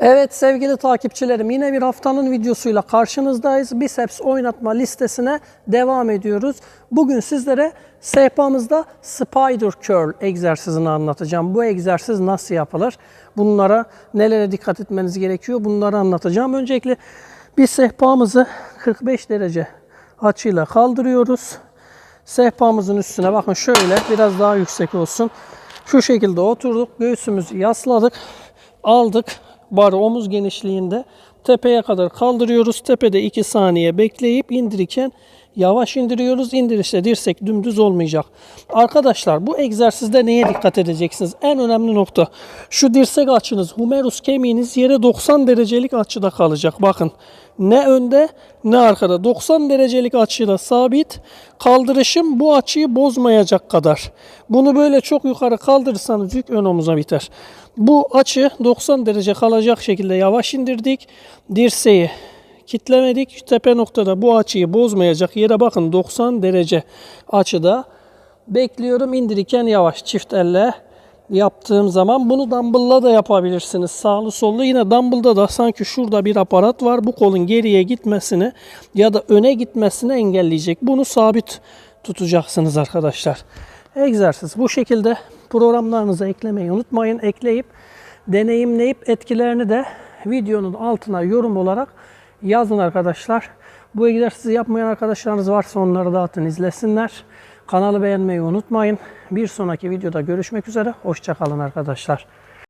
Evet sevgili takipçilerim yine bir haftanın videosuyla karşınızdayız. Biceps oynatma listesine devam ediyoruz. Bugün sizlere sehpamızda spider curl egzersizini anlatacağım. Bu egzersiz nasıl yapılır? Bunlara nelere dikkat etmeniz gerekiyor? Bunları anlatacağım. Öncelikle bir sehpamızı 45 derece açıyla kaldırıyoruz. Sehpamızın üstüne bakın şöyle biraz daha yüksek olsun. Şu şekilde oturduk. Göğsümüzü yasladık. Aldık. Barı omuz genişliğinde tepeye kadar kaldırıyoruz. Tepede 2 saniye bekleyip indirirken yavaş indiriyoruz. İndirişte dirsek dümdüz olmayacak. Arkadaşlar bu egzersizde neye dikkat edeceksiniz? En önemli nokta şu dirsek açınız, humerus kemiğiniz yere 90 derecelik açıda kalacak. Bakın ne önde ne arkada 90 derecelik açıyla sabit kaldırışım bu açıyı bozmayacak kadar. Bunu böyle çok yukarı kaldırırsanız yük ön omuza biter. Bu açı 90 derece kalacak şekilde yavaş indirdik. Dirseği kitlemedik. Tepe noktada bu açıyı bozmayacak yere bakın 90 derece açıda bekliyorum indirirken yavaş çift elle yaptığım zaman bunu dumbbell'la da yapabilirsiniz. Sağlı sollu yine dumbbell'da da sanki şurada bir aparat var. Bu kolun geriye gitmesini ya da öne gitmesini engelleyecek. Bunu sabit tutacaksınız arkadaşlar. Egzersiz bu şekilde programlarınıza eklemeyi unutmayın. Ekleyip deneyimleyip etkilerini de videonun altına yorum olarak yazın arkadaşlar. Bu egzersizi yapmayan arkadaşlarınız varsa onları da atın izlesinler. Kanalı beğenmeyi unutmayın. Bir sonraki videoda görüşmek üzere. Hoşçakalın arkadaşlar.